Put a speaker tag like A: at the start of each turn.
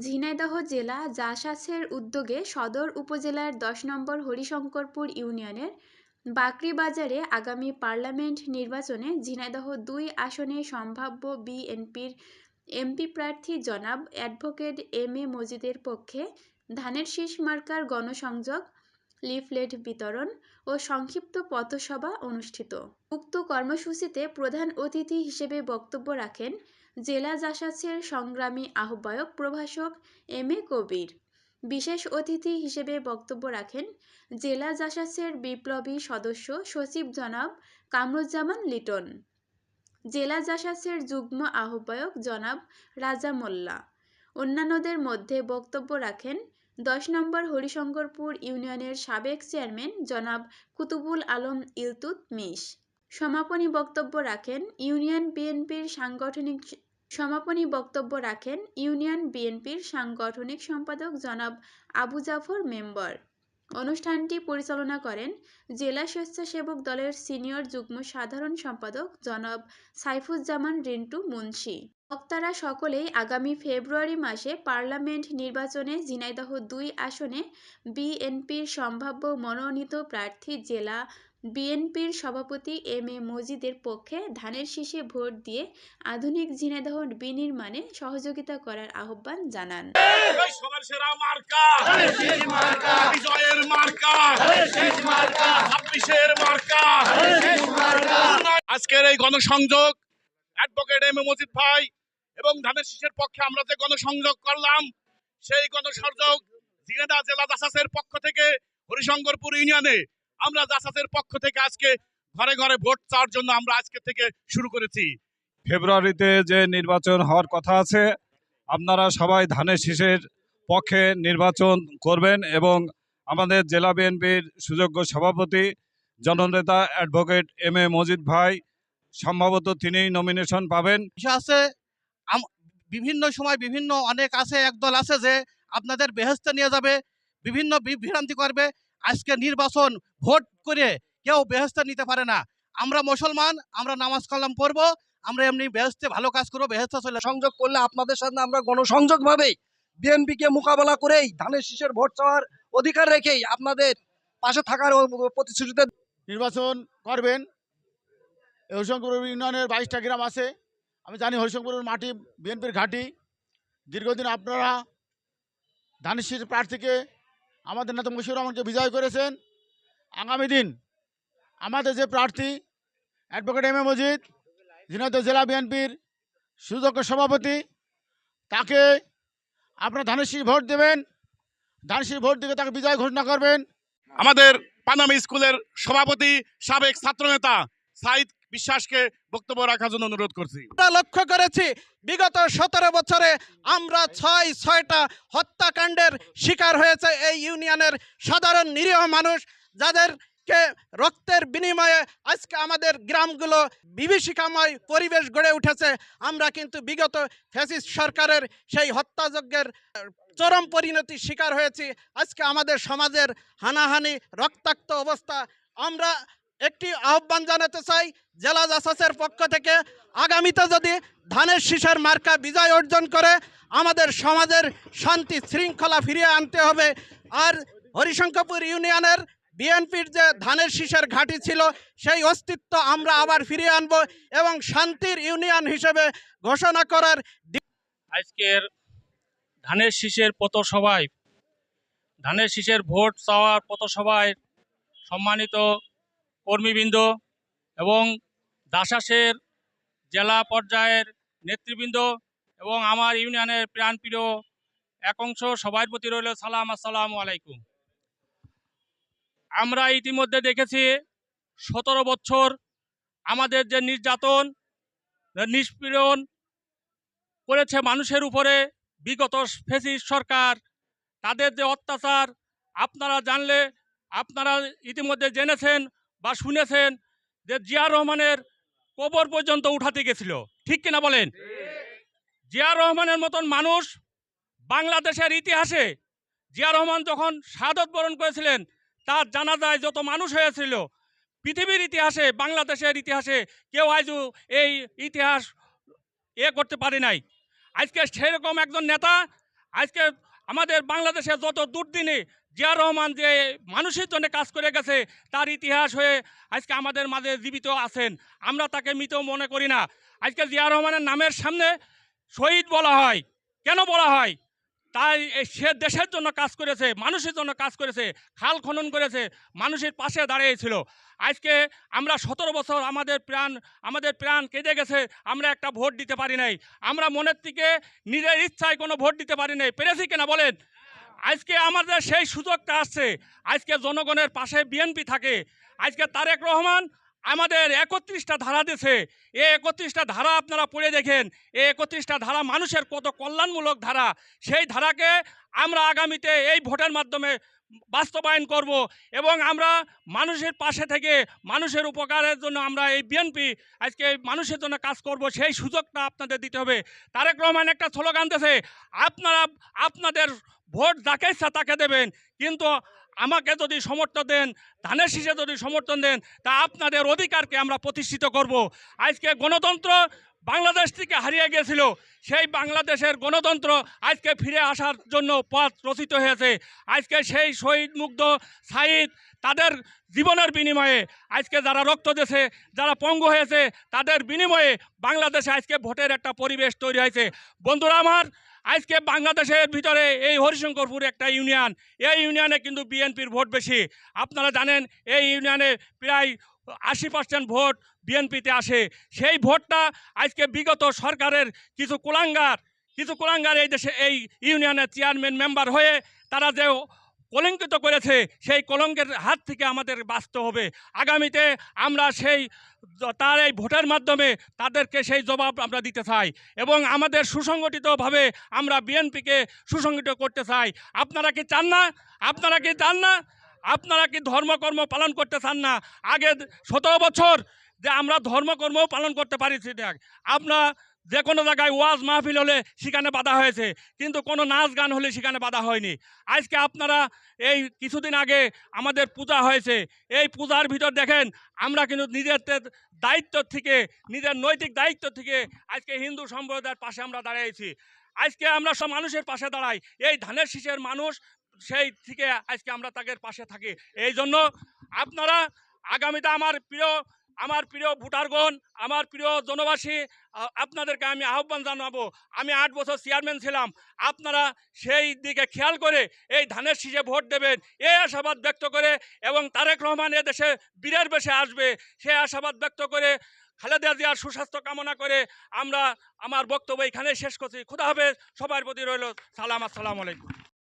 A: ঝিনাইদহ জেলা জাসাসের উদ্যোগে সদর উপজেলার দশ নম্বর হরিশঙ্করপুর ইউনিয়নের বাকরি বাজারে আগামী পার্লামেন্ট নির্বাচনে ঝিনাইদহ দুই আসনে সম্ভাব্য বিএনপির এমপি প্রার্থী জনাব অ্যাডভোকেট এম এ মজিদের পক্ষে ধানের শীষ মার্কার গণসংযোগ, লিফলেট বিতরণ ও সংক্ষিপ্ত পথসভা অনুষ্ঠিত। উক্ত কর্মসূচিতে প্রধান অতিথি হিসেবে বক্তব্য রাখেন জেলা জাসাসের সংগ্রামী আহ্বায়ক প্রভাষক এম এ কবির। বিশেষ অতিথি হিসেবে বক্তব্য রাখেন জেলা জাসাসের বিপ্লবী সদস্য সচিব জনাব কামরুজ্জামান লিটন। জেলা জাসাসের যুগ্ম আহ্বায়ক জনাব রাজা মোল্লা। অন্যান্যদের মধ্যে বক্তব্য রাখেন দশ নম্বর হরিশঙ্করপুর ইউনিয়নের সাবেক চেয়ারম্যান জনাব কুতুবুল আলম ইলতুত মিশ। সমাপনী বক্তব্য রাখেন ইউনিয়ন বিএনপির সাংগঠনিক সমাপনী বক্তব্য রাখেন ইউনিয়ন বিএনপির সাংগঠনিক সম্পাদক জনাব আবু জাফর মেম্বার। অনুষ্ঠানটি পরিচালনা করেন জেলা স্বেচ্ছাসেবক দলের সিনিয়র যুগ্ম সাধারণ সম্পাদক জনাব সাইফুজ্জামান রিন্টু মুন্সি। বক্তারা সকলেই আগামী ফেব্রুয়ারি মাসে পার্লামেন্ট নির্বাচনে ঝিনাইদহ দুই আসনে বিএনপির সম্ভাব্য মনোনীত প্রার্থী জেলা বিএনপির সভাপতি এম এ মজিদের পক্ষে ধানের শীষে ভোট দিয়ে আধুনিক ঝিনাইদহ বিনির্মাণে সহযোগিতা করার আহ্বান জানান।
B: আজকের এই গণসংযোগ অ্যাডভোকেট এম এ মজিদ ভাই এবং ধানের শীষের পক্ষে আমরা যে গণসংযোগ করলাম সেই গণসংযোগ ঝিনাইদহ জেলা দাসাসের পক্ষ থেকে হরিশঙ্করপুর ইউনিয়নে। আমরা দাসাসের পক্ষ থেকে আজকে ঘরে ঘরে ভোট চাওয়ার জন্য আমরা আজকে থেকে শুরু করেছি।
C: ফেব্রুয়ারিতে যে নির্বাচন হওয়ার কথা আছে আপনারা সবাই ধানের শীষের পক্ষে নির্বাচন করবেন এবং আমাদের জেলা বিএনপির সুযোগ্য সভাপতি জননেতা অ্যাডভোকেট এম এ মজিদ ভাই সম্ভবত তিনিই নমিনেশন পাবেন।
D: আছে বিভিন্ন সময় বিভিন্ন অনেক আছে একদল আছে যে আপনাদের বেহেস্তে নিয়ে যাবে বিভিন্ন বিভ্রান্তি করবে আজকে নির্বাচন ভোট করে কেউ বেহেস্তে নিতে পারে না। আমরা মুসলমান আমরা নামাজ কালাম পড়ব আমরা এমনি বেহেস্তে ভালো কাজ করব বেহেস্তে চলে
E: সংযোগ করলে আপনাদের সাথে আমরা গণসংযোগ ভাবেই বিএনপিকে মোকাবেলা করেই ধানের শীষের ভোট চাওয়ার অধিকার রেখেই আপনাদের পাশে থাকার প্রতিশ্রুতিতে
F: নির্বাচন করবেন। হরিশঙ্কর ইউনিয়নের বাইশটা গ্রাম আছে। আমি জানি হরিশঙ্করের মাটি, বিএনপির ঘাঁটি। দীর্ঘদিন আপনারা ধানের প্রার্থীকে আমাদের নেতা মুশিউর রহমানকে বিজয় করেছেন। আগামী দিন আমাদের যে প্রার্থী, advocate M A Majid, Jhenaidah জেলা বিএনপির সুযোগ্য সভাপতি, তাকে আপনারা ধানের ভোট দেবেন। ধানের ভোট দিয়ে তাকে বিজয় ঘোষণা করবেন।
B: আমাদের পানামি স্কুলের সভাপতি, সাবেক ছাত্রনেতা সাইদ বিশ্বাসকে বক্তব্য রাখার জন্য অনুরোধ করছি।
D: লক্ষ্য করেছি, বিগত সতেরো বছরে আমরা ছয়, ছয়টা হত্যাকাণ্ডের শিকার হয়েছে এই ইউনিয়নের সাধারণ নিরীহ মানুষ, যাদেরকে রক্তের বিনিময়ে আজকে আমাদের গ্রামগুলো বিভীষিকাময় পরিবেশ গড়ে উঠেছে। আমরা কিন্তু বিগত ফ্যাসিস্ট সরকারের সেই হত্যাযজ্ঞের চরম পরিণতির শিকার হয়েছি। আজকে আমাদের সমাজের হানাহানি, রক্তাক্ত অবস্থা, আমরা একটি আহ্বান জানাতে চাই জেলা জাসাসের পক্ষ থেকে, আগামীতে যদি ধানের শীষের মার্কা বিজয় অর্জন করে, আমাদের সমাজের শান্তি শৃঙ্খলা ফিরিয়ে আনতে হবে। আর হরিশঙ্করপুর ইউনিয়নের বিএনপির যে ধানের শীষের ঘাঁটি ছিল, সেই অস্তিত্ব আমরা আবার ফিরিয়ে আনব এবং শান্তির ইউনিয়ন হিসেবে ঘোষণা করার
G: আজকের ধানের শীষের পথসভায়, ধানের শীষের ভোট চাওয়ার পথসভায় সম্মানিত কর্মীবৃন্দ এবং দাসাসের জেলা পর্যায়ের নেতৃবৃন্দ এবং আমার ইউনিয়নের প্রাণপ্রিয় এক অংশ সবার প্রতি রইল সালাম, আসসালাম আলাইকুম। আমরা ইতিমধ্যে দেখেছি সতেরো বছর আমাদের যে নির্যাতন নিষ্পীড়ন করেছে মানুষের উপরে বিগত ফেসিস সরকার, তাদের যে অত্যাচার, আপনারা জানলে, আপনারা ইতিমধ্যে জেনেছেন বা শুনেছেন যে জিয়া রহমানের কবর পর্যন্ত উঠাতে গেছিল। ঠিক কিনা বলেন? জিয়া রহমানের মতন মানুষ বাংলাদেশের ইতিহাসে জিয়া রহমান যখন শাহাদত বরণ করেছিলেন, তার জানা যায় যত মানুষ হয়েছিল, পৃথিবীর ইতিহাসে, বাংলাদেশের ইতিহাসে কেউ আজও এই ইতিহাস এ করতে পারে নাই। আজকে সেরকম একজন নেতা, আজকে আমাদের বাংলাদেশে যত দুর্দিনে জিয়া রহমান যে মানুষের জন্য কাজ করে গেছে, তার ইতিহাস হয়ে আজকে আমাদের মাঝে জীবিত আছেন। আমরা তাকে মৃত মনে করি না। আজকে জিয়া রহমানের নামের সামনে শহীদ বলা হয়। কেন বলা হয়? তাই সে দেশের জন্য কাজ করেছে, মানুষের জন্য কাজ করেছে, খাল খনন করেছে, মানুষের পাশে দাঁড়িয়েছিল। আজকে আমরা সতেরো বছর আমাদের প্রাণ আমাদের প্রাণ কেঁদে গেছে, আমরা একটা ভোট দিতে পারি নাই। আমরা মনের থেকে নিজের ইচ্ছায় কোনো ভোট দিতে পারি নাই। পেরেছি কিনা বলেন? আজকে আমাদের সেই সুযোগটা আসছে। আজকে জনগণের পাশে বিএনপি থাকে। আজকে তারেক রহমান আমাদের একত্রিশটা ধারা দিয়েছে। এই একত্রিশটা ধারা আপনারা পড়ে দেখেন। এই একত্রিশটা ধারা মানুষের কত কল্যাণমূলক ধারা। সেই ধারাকে আমরা আগামীতে এই ভোটের মাধ্যমে বাস্তবায়ন করব এবং আমরা মানুষের পাশে থেকে মানুষের উপকারের জন্য আমরা এই বিএনপি আজকে মানুষের জন্য কাজ করব, সেই সুযোগটা আপনাদের দিতে হবে। তারেক রহমান একটা স্লোগান দিয়েছে, আপনারা, আপনাদের ভোট যাকে ইচ্ছা তাকে দেবেন। কিন্তু আমাকে যদি সমর্থন দেন, ধানের শীষে যদি সমর্থন দেন, তা আপনাদের অধিকারকে আমরা প্রতিষ্ঠিত করব। আজকে গণতন্ত্র বাংলাদেশ থেকে হারিয়ে গিয়েছিল সেই বাংলাদেশের গণতন্ত্র আজকে ফিরে আসার জন্য পথ রচিত হয়েছে। আজকে সেই শহীদ মুগ্ধ সাইদ তাদের জীবনের বিনিময়ে আজকে যারা রক্ত দিয়েছে, যারা পঙ্গু হয়েছে, তাদের বিনিময়ে বাংলাদেশে আজকে ভোটের একটা পরিবেশ তৈরি হয়েছে। বন্ধুরা আমার আজকে বাংলাদেশের ভিতরে এই হরিশঙ্করপুর একটা ইউনিয়ন। এই ইউনিয়নে কিন্তু বিএনপির ভোট বেশি। আপনারা জানেন, এই ইউনিয়নে প্রায় আশি পার্সেন্ট ভোট বিএনপিতে আসে। সেই ভোটটা আজকে বিগত সরকারের কিছু কুলাঙ্গার কিছু কুলাঙ্গার এই দেশে, এই ইউনিয়নের চেয়ারম্যান, মেম্বার হয়ে তারা যে কলঙ্কিত করেছে, সেই কলঙ্কের হাত থেকে আমাদের বাঁচতে হবে। আগামীতে আমরা সেই, তার এই ভোটের মাধ্যমে তাদেরকে সেই জবাব আমরা দিতে চাই এবং আমাদের সুসংগঠিতভাবে আমরা বিএনপিকে সুসংগঠিত করতে চাই। আপনারা কি চান না? আপনারা কি চান না? আপনারা কি ধর্মকর্ম পালন করতে চান না? আগে সতেরো বছর যে আমরা ধর্মকর্ম পালন করতে পারি, সেটা আপনার যে কোনো জায়গায় ওয়াজ মাহফিল হলে সেখানে বাধা হয়েছে, কিন্তু কোনো নাচ গান হলে সেখানে বাধা হয়নি। আজকে আপনারা এই কিছুদিন আগে আমাদের পূজা হয়েছে, এই পূজার ভিতর দেখেন, আমরা কিন্তু নিজের দায়িত্ব থেকে, নিজের নৈতিক দায়িত্ব থেকে আজকে হিন্দু সম্প্রদায়ের পাশে আমরা দাঁড়িয়েছি। আজকে আমরা সব মানুষের পাশে দাঁড়াই, এই ধানের শীষের মানুষ সেই থেকে আজকে আমরা তাদের পাশে থাকি। এই জন্য আপনারা আগামীতে আমার প্রিয় আমার প্রিয় ভোটারগণ, আমার প্রিয় জনবাসী আপনাদেরকে আমি আহ্বান জানাব। আমি আট বছর চেয়ারম্যান ছিলাম। আপনারা সেই দিকে খেয়াল করে এই ধানের শীষে ভোট দেবেন। এই আশাবাদ ব্যক্ত করে এবং তারেক রহমান এ দেশে বীরের বেশে আসবে। সেই আশাবাদ ব্যক্ত করে খালেদা জিয়ার সুস্বাস্থ্য কামনা করে আমরা আমার বক্তব্য এখানে শেষ করছি। খুদা হবে সবার প্রতি রইল সালাম। আসসালামু আলাইকুম।